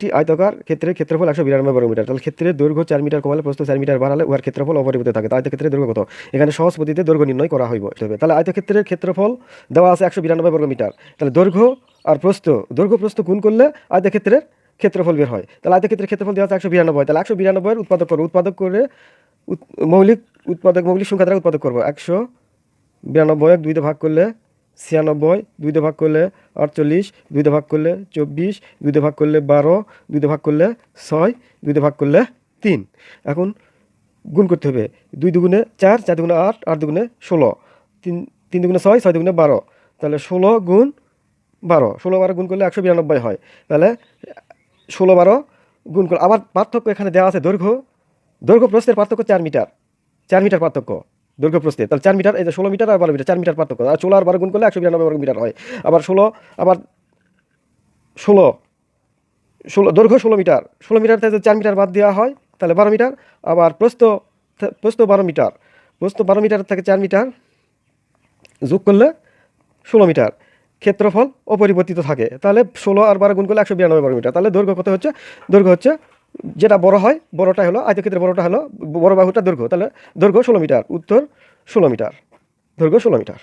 একটি আয়তকার ক্ষেত্রের ক্ষেত্রফল একশো বিরানব্বই বর্গ মিটার তাহলে ক্ষেত্রের দৈর্ঘ্য চার মিটার কমালে প্রস্থ চার মিটার বাড়ালে উহার ক্ষেত্রফল অপরিবর্তিত থাকে। তাই ক্ষেত্রের দৈর্ঘ্য কত? এখানে সহজ পদ্ধতিতে দৈর্ঘ্য নির্ণয় করা হইব তাহলে আয়তক্ষেত্রের ক্ষেত্রফল দেওয়া আছে একশো বিরানব্বই বর্গ মিটার তাহলে দৈর্ঘ্য আর প্রস্থ দৈর্ঘ্য প্রস্থ গুণ করলে আয়তক্ষেত্রের ক্ষেত্রফল বের হয়। তাহলে আয়তক্ষেত্রের ক্ষেত্রফল দেওয়া আছে একশো বিরানব্বই। তাহলে একশো বিরানব্বইয়ের উৎপাদক করব। উৎপাদক করে মৌলিক উৎপাদক মৌলিক সংখ্যা দ্বারা উৎপাদক করব। একশো বিরানব্বই এক দুইতে ভাগ করলে ছিয়ানব্বই দুইতে ভাগ করলে আটচল্লিশ দুইতে ভাগ করলে চব্বিশ দুইতে ভাগ করলে বারো দুইতে ভাগ করলে ছয় দুইতে ভাগ করলে তিন। এখন গুণ করতে হবে। দুই দুগুণে চার চার দুগুণে আট আট দুগুণে ষোলো। তিন তিন দুগুণে ছয় ছয় দুগুণে বারো। তাহলে ষোলো গুণ বারো। ষোলো বারো গুণ করলে একশো বিরানব্বই হয়। তাহলে ষোলো বারো গুণ করলে আবার পার্থক্য এখানে দেওয়া আছে দৈর্ঘ্য। দৈর্ঘ্য প্রস্থের পার্থক্য চার মিটার। চার মিটার পার্থক্য। দৈর্ঘ্য প্রস্থে। তাহলে চার মিটার, এই যে ষোলো মিটার আর বারো মিটার, চার মিটার পার্থক্য। আর ষোলো আর বারো গুণ করলে একশো বিরানব্বই বর্গ মিটার হয়। আবার ষোলো আবার ষোলো ষোলো, দৈর্ঘ্য ষোলো মিটার। ষোলো মিটার থেকে চার মিটার বাদ দেওয়া হয়, তাহলে বারো মিটার। আবার প্রস্থ প্রস্থ বারো মিটার। প্রস্থ বারো মিটার থেকে চার মিটার যোগ করলে ষোলো মিটার। ক্ষেত্রফল অপরিবর্তিত থাকে। তাহলে ষোলো আর বারো গুণ করলে একশো বিরানব্বই বর্গ মিটার। তাহলে দৈর্ঘ্য কত হচ্ছে? দৈর্ঘ্য হচ্ছে যেটা বড় হয় বড়টা হলো আয়তক্ষেত্রের বড়টা হলো, বড় বাহুটা দৈর্ঘ্য, তাহলে দৈর্ঘ্য ষোলো মিটার, উত্তর ষোলো মিটার, দৈর্ঘ্য ষোলো মিটার।